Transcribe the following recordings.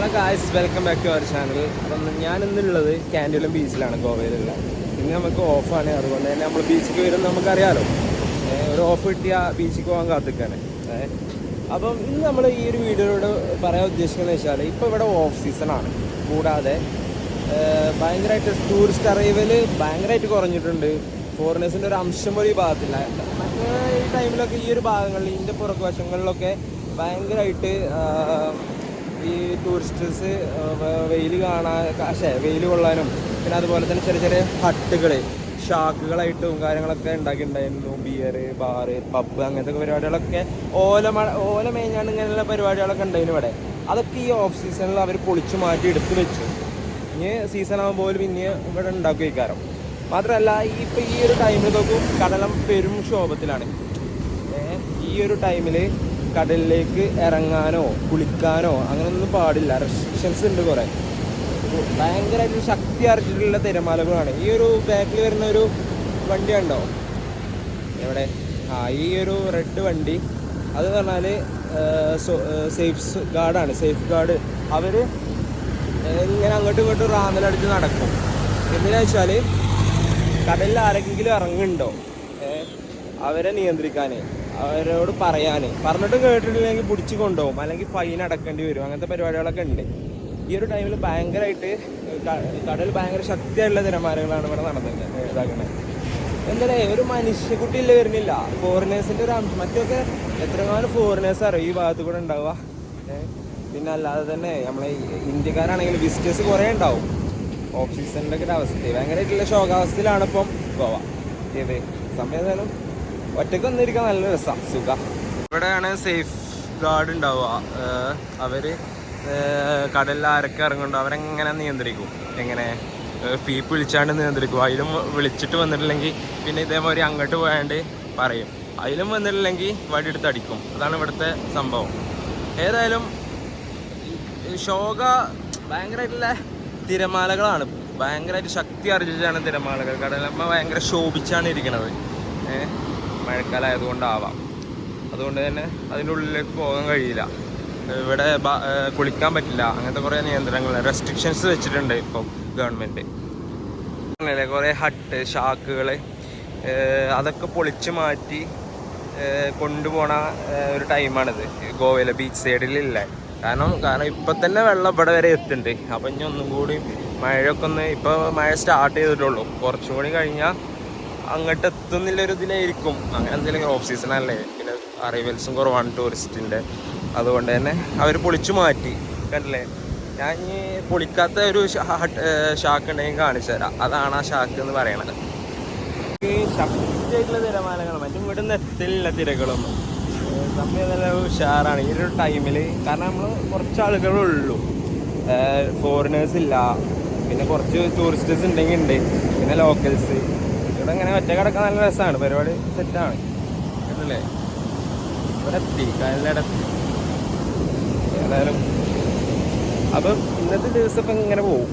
Hello guys welcome back to our channel അപ്പം ഞാനിന്നുള്ളത് കാൻഡിലും ബീച്ചിലാണ് ഗോവയിലുള്ള. ഇന്ന് നമുക്ക് ഓഫാണ് അതുകൊണ്ട് തന്നെ നമ്മൾ ബീച്ചിലേക്ക് വരും നമുക്കറിയാലോ. ഏ, ഒരു ഓഫ് കിട്ടിയ ബീച്ചിൽ പോകാൻ കാത്തിക്കാണ്. അപ്പം ഇന്ന് നമ്മൾ ഈ ഒരു വീഡിയോയോട് പറയാൻ ഉദ്ദേശിക്കുന്നത് വെച്ചാൽ ഇപ്പോൾ ഇവിടെ ഓഫ് സീസണാണ് കൂടാതെ ഭയങ്കരമായിട്ട് ടൂറിസ്റ്റ് അറൈവൽ ഭയങ്കരമായിട്ട് കുറഞ്ഞിട്ടുണ്ട്. ഫോറിനേഴ്സിന്റെ ഒരു അംശം പോലും ഈ ഭാഗത്തില്ല. ഈ ടൈമിലൊക്കെ ഈ ഒരു ഭാഗങ്ങളിൽ ഇതിന്റെ പുറകു വശങ്ങളിലൊക്കെ ഭയങ്കരമായിട്ട് ഈ ടൂറിസ്റ്റേഴ്സ് വെയിൽ കാണാൻ പക്ഷേ വെയിൽ കൊള്ളാനും പിന്നെ അതുപോലെ തന്നെ ചെറിയ ചെറിയ ഹട്ടുകൾ ഷാക്കുകളായിട്ടും കാര്യങ്ങളൊക്കെ ഉണ്ടാക്കിയിട്ടുണ്ടായിരുന്നു. ബിയർ ബാറ് പബ്ബ് അങ്ങനത്തെ പരിപാടികളൊക്കെ. ഓല മഴ ഓല മേഞ്ഞാണ്ട് ഇങ്ങനെയുള്ള പരിപാടികളൊക്കെ ഉണ്ടായിരുന്നു ഇവിടെ. അതൊക്കെ ഈ ഓഫ് സീസണിൽ അവർ പൊളിച്ചു മാറ്റി എടുത്തു വെച്ചു. ഇനി സീസൺ ആകുമ്പോൾ പിന്നെ ഇവിടെ ഉണ്ടാക്കും ഇക്കാരം മാത്രമല്ല ഈ ഇപ്പം ഈ ഒരു ടൈമിൽ നോക്കും കടലം പെരും ക്ഷോഭത്തിലാണ്. ഈ ഒരു ടൈമിൽ കടലിലേക്ക് ഇറങ്ങാനോ കുളിക്കാനോ അങ്ങനെയൊന്നും പാടില്ല. റെസ്ട്രിക്ഷൻസ് ഉണ്ട് കുറേ. ഭയങ്കരമായിട്ട് ശക്തി അർജിട്ടുള്ള തിരമാലകളാണ്. ഈ ഒരു ബാക്കിൽ വരുന്ന ഒരു വണ്ടി ഉണ്ടോ എവിടെ? ആ ഈ ഒരു റെഡ് വണ്ടി. അത് പറഞ്ഞാൽ സേഫ് ഗാർഡാണ് സേഫ് ഗാർഡ് അവർ ഇങ്ങനെ അങ്ങോട്ടും ഇങ്ങോട്ടും റാന്നലടിച്ച് നടക്കും. എന്തിനാ വെച്ചാൽ കടലിൽ ആരെങ്കിലും ഇറങ്ങുന്നുണ്ടോ? അവരെ നിയന്ത്രിക്കാൻ അവരോട് പറയാൻ പറഞ്ഞിട്ടും കേട്ടിട്ടില്ലെങ്കിൽ പിടിച്ച് കൊണ്ടുപോകും അല്ലെങ്കിൽ ഫൈൻ അടക്കേണ്ടി വരും. അങ്ങനത്തെ പരിപാടികളൊക്കെ ഉണ്ട്. ഈ ഒരു ടൈമിൽ ഭയങ്കരമായിട്ട് കടൽ ഭയങ്കര ശക്തിയായിട്ടുള്ള തിരമാലകളാണ് ഇവിടെ നടന്നത് ഇതാക്കുന്നത് ഒരു ഒരു മനുഷ്യക്കുട്ടിയില്ല വരുന്നില്ല. ഫോറിനേഴ്സിന്റെ ഒരു അംശം. മറ്റൊക്കെ എത്രമാനം ഫോറിനേഴ്സ് അറിയും? ഈ ഭാഗത്ത് കൂടെ ഉണ്ടാവുക. പിന്നെ അല്ലാതെ തന്നെ നമ്മളെ ഇന്ത്യക്കാരാണെങ്കിൽ വിസിറ്റേഴ്സ് കുറേ ഉണ്ടാവും. ഓഫ് ഒക്കെ അവസ്ഥ. ഭയങ്കരമായിട്ടുള്ള ശോകാവസ്ഥയിലാണ് ഇപ്പം ഗോവ. ഏത്? സമയം ഒറ്റയ്ക്ക് വന്നിരിക്കാൻ നല്ല രസം. സുഖ. ഇവിടെയാണ് സേഫ് ഗാർഡ് ഉണ്ടാവുക. അവർ കടലിൽ ആരൊക്കെ ഇറങ്ങുന്നുണ്ടോ അവരെങ്ങനെ നിയന്ത്രിക്കും? എങ്ങനെ? പീപ്പ് വിളിച്ചാണ്ട് നിയന്ത്രിക്കും. അതിലും വിളിച്ചിട്ട് വന്നിട്ടില്ലെങ്കിൽ പിന്നെ ഇതേമാതിരി അങ്ങോട്ട് പോയാണ്ട് പറയും. അതിലും വന്നിട്ടില്ലെങ്കിൽ വടിയെടുത്ത് അടിക്കും. അതാണ് ഇവിടുത്തെ സംഭവം. ഏതായാലും ശോക ഭയങ്കരമായിട്ടുള്ള തിരമാലകളാണ്. ഭയങ്കരമായിട്ട് ശക്തി അർജിച്ചാണ് തിരമാലകൾ. കടലമ്മ ഭയങ്കര ശോഭിച്ചാണ് ഇരിക്കുന്നത് ഏഹ് മഴക്കാലമായതുകൊണ്ടാവാം അതുകൊണ്ട് തന്നെ അതിന്റെ ഉള്ളിലേക്ക് പോകാൻ കഴിയില്ല. ഇവിടെ കുളിക്കാൻ പറ്റില്ല. അങ്ങനത്തെ കുറേ നിയന്ത്രണങ്ങൾ റെസ്ട്രിക്ഷൻസ് വെച്ചിട്ടുണ്ട് ഇപ്പം ഗവൺമെന്റ് അങ്ങനെ കുറേ ഹട്ട് ഷാക്കുകൾ അതൊക്കെ പൊളിച്ച് മാറ്റി കൊണ്ടുപോണ ഒരു ടൈമാണിത്. ഗോവയിലെ ബീച്ച് സൈഡിലില്ല കാരണം കാരണം ഇപ്പം തന്നെ വെള്ളം ഇവിടെ വരെ എത്തുന്നുണ്ട്. അപ്പം ഇനി ഒന്നും കൂടി മഴയൊക്കെ ഒന്ന് ഇപ്പോൾ മഴ സ്റ്റാർട്ട് ചെയ്തിട്ടുള്ളൂ. കുറച്ചും കൂടി കഴിഞ്ഞാൽ അങ്ങോട്ട് എത്തുന്നില്ല ഒരു ഇതിലായിരിക്കും അങ്ങനെ എന്തെങ്കിലും ഓഫ് സീസൺ അല്ലേ? പിന്നെ അറൈവൽസും കുറവാണ് ടൂറിസ്റ്റിന്റെ അതുകൊണ്ട് തന്നെ അവർ പൊളിച്ചു മാറ്റി. കണ്ടല്ലേ? ഞാൻ ഈ പൊളിക്കാത്ത ഒരു ഷാക്ക് ഉണ്ടെങ്കിൽ കാണിച്ചു തരാം. അതാണ് ആ ഷാക്ക് എന്ന് പറയണത്. ഈ ശക്തിയായിട്ടുള്ള തിരമാലകളും മറ്റും ഇവിടെ നിന്ന് എത്തില്ല തിരകളൊന്നും. സമയം നല്ല ഉഷാറാണ്. ഈ ഒരു ടൈമിൽ കാരണം നമ്മൾ കുറച്ച് ആളുകളേ ഉള്ളൂ ഫോറിനേഴ്സ് ഇല്ല. പിന്നെ കുറച്ച് ടൂറിസ്റ്റേഴ്സ് ഉണ്ടെങ്കിൽ ഉണ്ട് പിന്നെ ലോക്കൽസ് ഇവിടെ ഇങ്ങനെ ഒറ്റ കിടക്കാൻ നല്ല രസമാണ്. പരിപാടി സെറ്റാണ് കേട്ടല്ലേ? ഇവിടെ എത്തി. കായലിന്റെ എത്തി ഏതായാലും. അപ്പം ഇന്നത്തെ ദിവസം ഇപ്പം ഇങ്ങനെ പോകും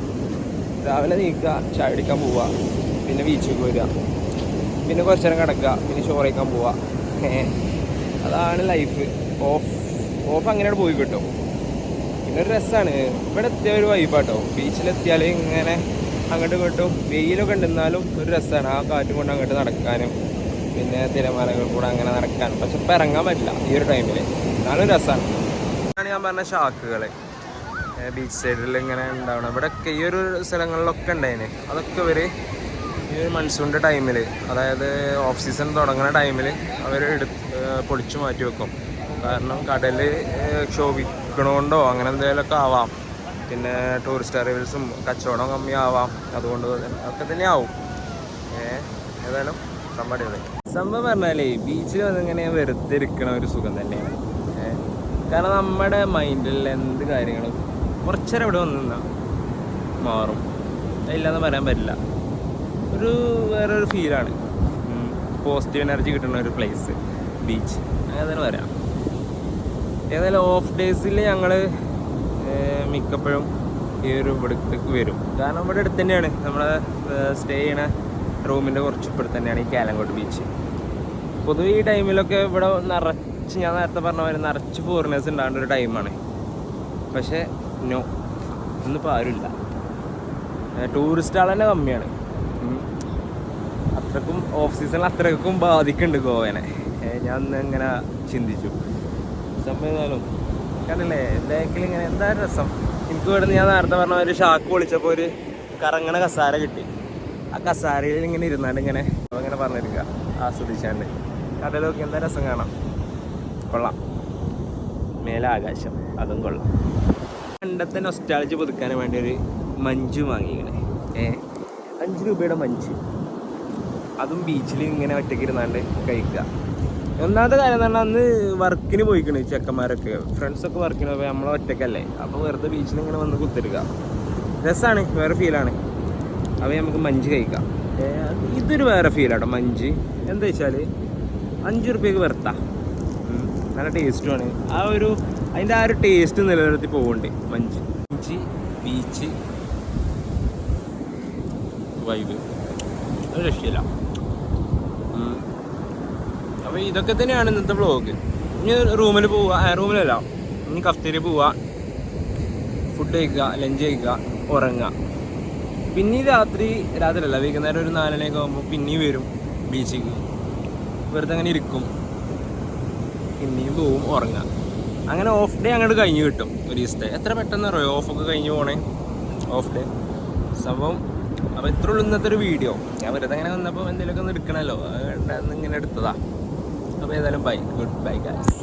രാവിലെ നീക്കുക ചായ അടിക്കാൻ പോവുക പിന്നെ ബീച്ചിലേക്ക് വരിക പിന്നെ കുറച്ച് നേരം കിടക്കുക പിന്നെ ചോറയ്ക്കാൻ പോവുക. അതാണ് ലൈഫ് ഓഫ് ഓഫ് അങ്ങനെയാണ് പോയി കിട്ടും. പിന്നെ ഒരു രസമാണ് ഇവിടെ എത്തിയ ഒരു വൈബാട്ടോ ബീച്ചിലെത്തിയാൽ ഇങ്ങനെ അങ്ങോട്ടും ഇങ്ങോട്ടും വെയിലൊക്കെ ഉണ്ട് എന്നാലും ഒരു രസമാണ് ആ കാറ്റും കൊണ്ട് അങ്ങോട്ട് നടക്കാനും. പിന്നെ തിരമാലകൾ കൂടെ അങ്ങനെ നടക്കാനും. പക്ഷെ ഇപ്പം ഇറങ്ങാൻ പറ്റില്ല ഈ ഒരു ടൈമിൽ എന്നാലും രസമാണ് ഇതാണ് ഞാൻ പറഞ്ഞ ഷാക്കുകൾ ബീച്ച് സൈഡിൽ ഇങ്ങനെ ഉണ്ടാവണം ഇവിടെയൊക്കെ ഈ ഒരു സ്ഥലങ്ങളിലൊക്കെ ഉണ്ടായിന്. അതൊക്കെ ഇവർ ഈ ഒരു മൺസൂണിന്റെ ടൈമിൽ അതായത് ഓഫ് സീസൺ തുടങ്ങുന്ന ടൈമിൽ അവർ എടുത്ത് പൊളിച്ചു മാറ്റി വെക്കും. കാരണം കടൽ ക്ഷോഭിക്കണോണ്ടോ അങ്ങനെ എന്തെങ്കിലുമൊക്കെ ആവാം. പിന്നെ ടൂറിസ്റ്റ് അറൈവൽസും കച്ചവടം കമ്മിയാവാം. അതുകൊണ്ട് ഒക്കെ തന്നെ ആവും ഏതായാലും സംഭവം സംഭവം പറഞ്ഞാലേ ബീച്ചിൽ വന്ന് ഇങ്ങനെ വെറുതെ ഇരിക്കണ ഒരു സുഖം തന്നെയാണ്. കാരണം നമ്മുടെ മൈൻഡിൽ എന്ത് കാര്യങ്ങളും കുറച്ചേരം ഇവിടെ വന്നു നിന്നാൽ മാറും. ഇല്ലാന്ന് പറയാൻ പറ്റില്ല. ഒരു വേറൊരു ഫീലാണ് പോസിറ്റീവ് എനർജി കിട്ടുന്ന ഒരു പ്ലേസ് ബീച്ച് അങ്ങനെ തന്നെ പറയാം. ഏതായാലും ഓഫ് ഡേയ്സിൽ ഞങ്ങൾ മിക്കപ്പോഴും ഈ ഒരു ഇവിടത്തേക്ക് വരും. കാരണം ഇവിടെ അടുത്ത് തന്നെയാണ്. നമ്മൾ സ്റ്റേ ചെയ്യണ റൂമിന്റെ കുറച്ച് ഇപ്പുറത്ത് തന്നെയാണ് ഈ കാലങ്കോട്ട് ബീച്ച് പൊതുവെ ഈ ടൈമിലൊക്കെ ഇവിടെ നിറച്ച് ഞാൻ നേരത്തെ പറഞ്ഞ പോലെ നിറച്ച് ഫോറിനേഴ്സ് ഉണ്ടാകേണ്ട ഒരു ടൈമാണ് പക്ഷേ നോ ഇന്നിപ്പോൾ ആരുമില്ല. ടൂറിസ്റ്റ് ആൾ തന്നെ കമ്മിയാണ്. അത്രക്കും ഓഫ് സീസണിൽ അത്രക്കും ബാധിക്കുന്നുണ്ട് ഗോവനെ. ഞാൻ ഇങ്ങനെ ചിന്തിച്ചു. സംഭവം കണ്ടില്ലേ ബാക്കിൽ ഇങ്ങനെ എന്താ രസം? എനിക്ക് ഇവിടുന്ന് ഞാൻ നേരത്തെ പറഞ്ഞ ഒരു ഷാക്ക് പൊളിച്ചപ്പോൾ ഒരു കറങ്ങണ കസാര കിട്ടി. ആ കസാരയിൽ ഇങ്ങനെ ഇരുന്നാണ്ട് ഇങ്ങനെ അങ്ങനെ പറഞ്ഞിരിക്കുക ആസ്വദിച്ചാണ്ട് കടലൊക്കെ എന്താ രസം കാണാം? കൊള്ളാം. മേലാകാശം അതും കൊള്ളാം. പണ്ടത്തെ നൊസ്റ്റാളജി പുതുക്കാൻ വേണ്ടി ഒരു മഞ്ചു വാങ്ങിക്കണേ ഏ? അഞ്ച് രൂപയുടെ മഞ്ച്. അതും ബീച്ചിൽ ഇങ്ങനെ ഒറ്റയ്ക്ക് ഇരുന്നാണ്ട് കഴിക്കുക. ഒന്നാമത്തെ കാര്യം എന്ന് പറഞ്ഞാൽ അന്ന് വർക്കിന് പോയിക്കണ് ചെക്കന്മാരൊക്കെ. ഫ്രണ്ട്സൊക്കെ വർക്കിന് പോയി നമ്മളെ ഒറ്റക്കല്ലേ അപ്പോൾ വെറുതെ ബീച്ചിൽ ഇങ്ങനെ വന്ന് കുത്തിരിക്കുക. രസമാണ് വേറെ ഫീലാണ് അപ്പോൾ നമുക്ക് മഞ്ച് കഴിക്കാം. ഇതൊരു വേറെ ഫീലാട്ടോ മഞ്ച്. എന്താ വെച്ചാൽ അഞ്ച് റുപ്യക്ക് വെറുത്ത നല്ല ടേസ്റ്റുമാണ് ആ ഒരു അതിന്റെ ആ ഒരു ടേസ്റ്റ് നിലനിർത്തി പോകുന്നുണ്ട് മഞ്ച്. മഞ്ച് ബീച്ച് വൈബ് ഒരു രക്ഷയില്ല. അപ്പോൾ ഇതൊക്കെ തന്നെയാണ് ഇന്നത്തെ വ്ളോഗ് ഇനി റൂമിൽ പോവുക റൂമിലല്ല ഇനി കഫ്തേരി പോവുക ഫുഡ് കഴിക്കുക ലഞ്ച് കഴിക്കുക ഉറങ്ങുക. പിന്നെ രാത്രി രാത്രി അല്ല വൈകുന്നേരം ഒരു നാലരയൊക്കെ ആകുമ്പോൾ പിന്നെയും വരും ബീച്ചിക്ക് വെറുതെ അങ്ങനെ ഇരിക്കും. പിന്നെയും പോവും ഉറങ്ങുക. അങ്ങനെ ഓഫ് ഡേ അങ്ങോട്ട് കഴിഞ്ഞ് കിട്ടും. ഒരു ദിവസത്തെ. എത്ര പെട്ടെന്ന് അറിയോ? ഓഫൊക്കെ കഴിഞ്ഞ് പോണേ? ഓഫ് ഡേ സംഭവം അപ്പോൾ ഇത്ര ഉള്ളൂ ഇന്നത്തെ ഒരു വീഡിയോ ഞാൻ വെറുതെ അങ്ങനെ വന്നപ്പോൾ എന്തെങ്കിലുമൊക്കെ ഒന്ന് എടുക്കണമല്ലോ ഇങ്ങനെ എടുത്തതാ. അപ്പോൾ ഏതായാലും ബൈ ഗുഡ് ബൈ ഗായ്സ്